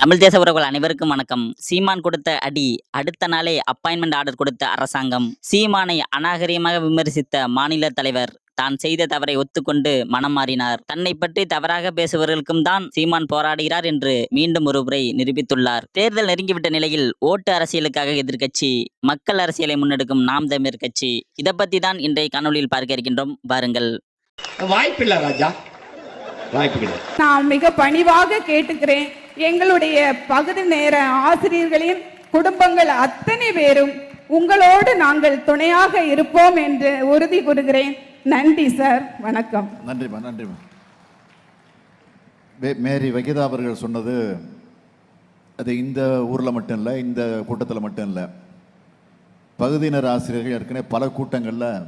தமிழ் தேச உறவுகள் அனைவருக்கும் வணக்கம். சீமான் கொடுத்த அடி அடுத்த நாளே அப்பாயின்மெண்ட் ஆர்டர் கொடுத்த அரசாங்கம். சீமானை அநாகரிகமாக விமர்சித்த மாநில தலைவர் தான் செய்த தவறை ஒத்துக்கொண்டு மனம் மாறினார். தன்னை பற்றி தவறாக பேசுபவர்களுக்கும் தான் சீமான் போராடுகிறார் என்று மீண்டும் ஒருமுறை நிரூபித்துள்ளார். தேர்தல் நெருங்கிவிட்ட நிலையில் ஓட்டு அரசியலுக்காக எதிர்க்கட்சி மக்கள் அரசியலை முன்னெடுக்கும் நாம் தமிழர் கட்சி. இதை பத்தி தான் இன்றைய காணொளியில் பார்க்க இருக்கின்றோம். பாருங்கள் வாய்ப்பில்லை ராஜா. வாய்ப்பு நான் மிக பணிவாக கேட்டுக்கிறேன். எங்களுடைய பகுதி நேர ஆசிரியர்களின் குடும்பங்கள் அத்தனை பேரும் உங்களோடு நாங்கள் துணையாக இருப்போம் என்று உறுதி கூறுகிறேன். நன்றி சார். வணக்கம். நன்றிம்மா நன்றிம்மா. மே- மேரி வகிதா அவர்கள் சொன்னது அது இந்த ஊரில் மட்டும் இல்லை இந்த கூட்டத்தில் மட்டும் இல்லை. பகுதியினர் ஆசிரியர்கள் ஏற்கனவே பல கூட்டங்களில்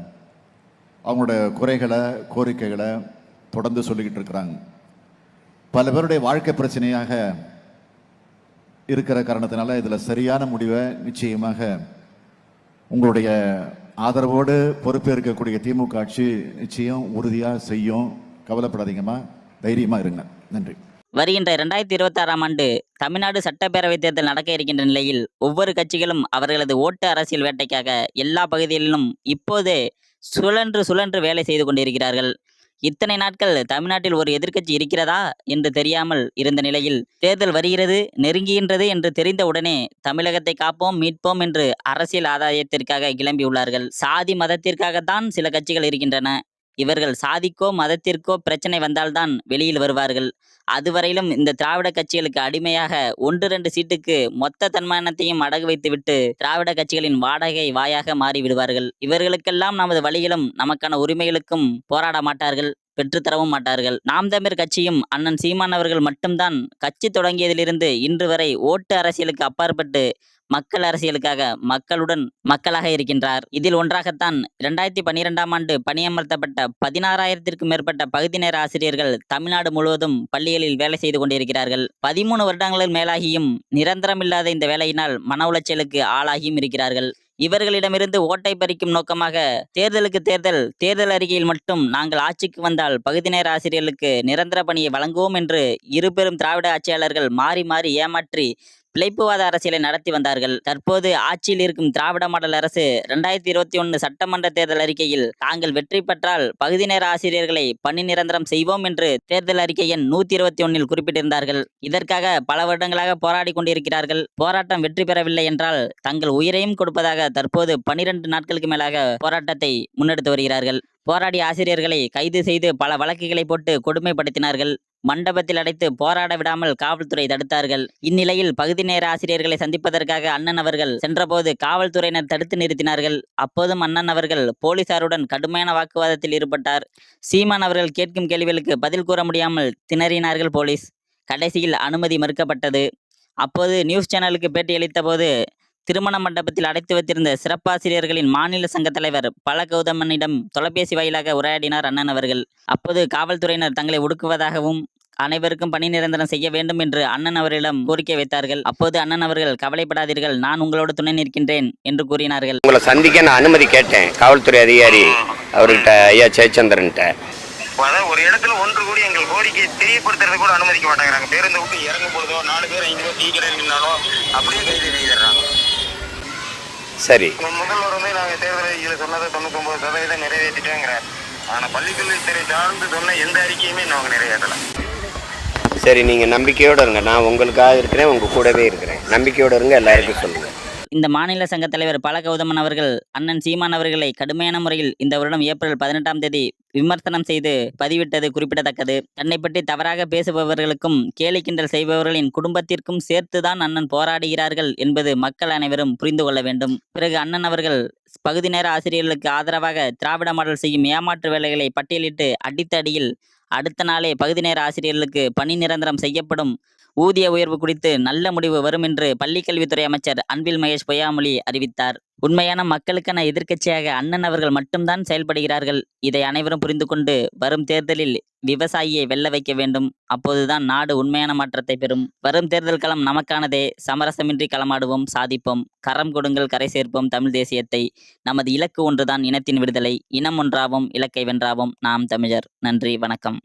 அவங்களோட குறைகளை கோரிக்கைகளை தொடர்ந்து சொல்லிக்கிட்டு இருக்கிறாங்க. பல பேருடைய வாழ்க்கை பிரச்சனையாக இருக்கிற காரணத்தினால இதில் சரியான முடிவை நிச்சயமாக உங்களுடைய ஆதரவோடு பொறுப்பேற்கக்கூடிய திமுக ஆட்சி நிச்சயம் உறுதியாக செய்யும். கவலைப்படாதீங்கம்மா. தைரியமாக இருங்க. நன்றி. வருகின்ற இரண்டாயிரத்தி இருபத்தாறாம் ஆண்டு தமிழ்நாடு சட்டப்பேரவைத் தேர்தல் நடக்க இருக்கின்ற நிலையில் ஒவ்வொரு கட்சிகளும் அவர்களது ஓட்டு அரசியல் வேட்டைக்காக எல்லா பகுதிகளிலும் இப்போதே சுழன்று சுழன்று வேலை செய்து கொண்டிருக்கிறார்கள். இத்தனை நாட்கள் தமிழ்நாட்டில் ஒரு எதிர்க்கட்சி இருக்கிறதா என்று தெரியாமல் இருந்த நிலையில் தேர்தல் வருகிறது நெருங்குகின்றது என்று தெரிந்தவுடனே தமிழகத்தை காப்போம் மீட்போம் என்று அரசியல் ஆதாயத்திற்காக கிளம்பியுள்ளார்கள். சாதி மதத்திற்காகத்தான் சில கட்சிகள் இருக்கின்றன. இவர்கள் சாதிக்கோ மதத்திற்கோ பிரச்சனை வந்தால்தான் வெளியில் வருவார்கள். அதுவரையிலும் இந்த திராவிட கட்சிகளுக்கு அடிமையாக ஒன்று ரெண்டு சீட்டுக்கு மொத்த தன்மானத்தையும் அடகு வைத்துவிட்டு திராவிட கட்சிகளின் வாடகை வாயாக மாறிவிடுவார்கள். இவர்களுக்கெல்லாம் நமது வழிகளும் நமக்கான உரிமைகளுக்கும் போராட மாட்டார்கள். பெற்றுத்தரவும் மாட்டார்கள். நாம் தமிழர் கட்சியும் அண்ணன் சீமான் அவர்கள் மட்டும்தான் கட்சி தொடங்கியதிலிருந்து இன்று வரை ஓட்டு அரசியலுக்கு அப்பாற்பட்டு மக்கள் அரசியலுக்காக மக்களுடன் மக்களாக இருக்கின்றார். இதில் ஒன்றாகத்தான் இரண்டாயிரத்தி பன்னிரெண்டாம் ஆண்டு பணியமர்த்தப்பட்ட பதினாறாயிரத்திற்கும் மேற்பட்ட பகுதி நேர ஆசிரியர்கள் தமிழ்நாடு முழுவதும் பள்ளிகளில் வேலை செய்து கொண்டிருக்கிறார்கள். பதிமூணு வருடங்களில் மேலாகியும் நிரந்தரமில்லாத இந்த வேலையினால் மன உளைச்சலுக்கு ஆளாகியும் இருக்கிறார்கள். இவர்களிடமிருந்து ஓட்டை பறிக்கும் நோக்கமாக தேர்தலுக்கு தேர்தல் தேர்தல் அறிக்கையில் மட்டும் நாங்கள் ஆட்சிக்கு வந்தால் பகுதி நேர ஆசிரியர்களுக்கு நிரந்தர பணியை வழங்குவோம் என்று இரு பெரும் திராவிட ஆட்சியாளர்கள் மாறி மாறி ஏமாற்றி பிழைப்புவாத அரசியலை நடத்தி வந்தார்கள். தற்போது ஆட்சியில் இருக்கும் திராவிட மாடல் அரசு இரண்டாயிரத்தி இருபத்தி ஒன்று சட்டமன்ற தேர்தல் அறிக்கையில் தாங்கள் வெற்றி பெற்றால் பகுதி நேர ஆசிரியர்களை பணி நிரந்தரம் செய்வோம் என்று தேர்தல் அறிக்கை எண் நூத்தி இருபத்தி ஒன்னில் குறிப்பிட்டிருந்தார்கள். இதற்காக பல வருடங்களாக போராடி கொண்டிருக்கிறார்கள். போராட்டம் வெற்றி பெறவில்லை என்றால் தங்கள் உயிரையும் கொடுப்பதாக தற்போது பனிரெண்டு நாட்களுக்கு மேலாக போராட்டத்தை முன்னெடுத்து வருகிறார்கள். போராடிய ஆசிரியர்களை கைது செய்து பல வழக்குகளை போட்டு கொடுமைப்படுத்தினார்கள். மண்டபத்தில் அடைத்து போராட விடாமல் காவல்துறை தடுத்தார்கள். இந்நிலையில் பகுதி நேர ஆசிரியர்களை சந்திப்பதற்காக அண்ணன் அவர்கள் சென்றபோது காவல்துறையினர் தடுத்து நிறுத்தினார்கள். அப்போதும் அண்ணன் அவர்கள் போலீசாருடன் கடுமையான வாக்குவாதத்தில் ஈடுபட்டார். சீமான் அவர்கள் கேட்கும் கேள்விகளுக்கு பதில் கூற முடியாமல் திணறினார்கள் போலீஸ். கடைசியில் அனுமதி மறுக்கப்பட்டது. அப்போது நியூஸ் சேனலுக்கு பேட்டியளித்த போது திருமண மண்டபத்தில் அடைத்து வைத்திருந்த சிறப்பாசிரியர்களின் மாநில சங்க தலைவர் பல கௌதமனிடம் தொலைபேசி வாயிலாக உரையாடினார் அண்ணன் அவர்கள். அப்போது காவல்துறையினர் தங்களை ஒடுக்குவதாகவும் அனைவருக்கும் பணி நிரந்தரம் செய்ய வேண்டும் என்று அண்ணன் அவர்களிடம் கோரிக்கை வைத்தார்கள். அப்போது அண்ணன் அவர்கள் கவலைப்படாதீர்கள் நான் உங்களோடு துணை நிற்கின்றேன் என்று கூறினார்கள். உங்களை சந்திக்க நான் அனுமதி கேட்டேன். காவல்துறை அதிகாரி அவர்கிட்ட ஐயா ஜெயச்சந்திரன்ட்ட. அதாவது ஒரு இடத்துல ஒன்று கூடி எங்கள் கோரிக்கையை தெரியப்படுத்துறது கூட அனுமதிக்க மாட்டேங்கிறாங்க. பேருந்து விட்டு இறங்கும் பொழுதோ நாலு பேர் ஐந்து பேர் டீ அப்படியே கைது செய்திடுறாங்க. சரி. முதல்வர் வந்து நாங்கள் தேர்தல் அறிக்கையில் சொன்னதை தொண்ணூத்தொம்பது சதவீதம் நிறைவேற்றிட்டோங்கிறார். ஆனால் பள்ளிக்கல்வித்துறை சார்ந்து சொன்ன எந்த அறிக்கையுமே அவங்க நிறைவேற்றலை. சரி நீங்க நம்பிக்கையோட இருங்க. நான் உங்களுக்காக இருக்கிறேன் உங்க கூடவே இருக்கிறேன். நம்பிக்கையோட இருங்க எல்லாருக்கும் சொல்லுங்க. இந்த மாநில சங்க தலைவர் பல கௌதமன் அவர்கள் அண்ணன் சீமான் அவர்களை கடுமையான முறையில் இந்த வருடம் ஏப்ரல் பதினெட்டாம் தேதி விமர்சனம் செய்து பதிவிட்டது குறிப்பிடத்தக்கது. தன்னை பற்றி தவறாக பேசுபவர்களுக்கும் கேலி கிண்டல் செய்பவர்களின் குடும்பத்திற்கும் சேர்த்துதான் அண்ணன் போராடுகிறார்கள் என்பது மக்கள் அனைவரும் புரிந்து கொள்ள வேண்டும். பிறகு அண்ணன் அவர்கள் பகுதி நேர ஆசிரியர்களுக்கு ஆதரவாக திராவிட மாடல் செய்யும் ஏமாற்று வேலைகளை பட்டியலிட்டு அடித்த அடியில் அடுத்த நாளே பகுதி நேர ஆசிரியர்களுக்கு பணி நிரந்தரம் செய்யப்படும் ஊதிய உயர்வு குறித்து நல்ல முடிவு வரும் என்று பள்ளிக்கல்வித்துறை அமைச்சர் அன்பில் மகேஷ் பொய்யாமொழி அறிவித்தார். உண்மையான மக்களுக்கான எதிர்க்கட்சியாக அண்ணன் அவர்கள் மட்டும்தான் செயல்படுகிறார்கள். இதை அனைவரும் புரிந்து கொண்டு வரும் தேர்தலில் விவசாயியை வெல்ல வைக்க வேண்டும். அப்போதுதான் நாடு உண்மையான மாற்றத்தை பெறும். வரும் தேர்தல் களம் நமக்கானதே. சமரசமின்றி களமாடுவோம் சாதிப்போம். கரம் கொடுங்கள் கரை சேர்ப்போம் தமிழ் தேசியத்தை. நமது இலக்கு ஒன்றுதான் இனத்தின் விடுதலை. இனம் ஒன்றாவும் இலக்கை வென்றாவும். நாம் தமிழர். நன்றி வணக்கம்.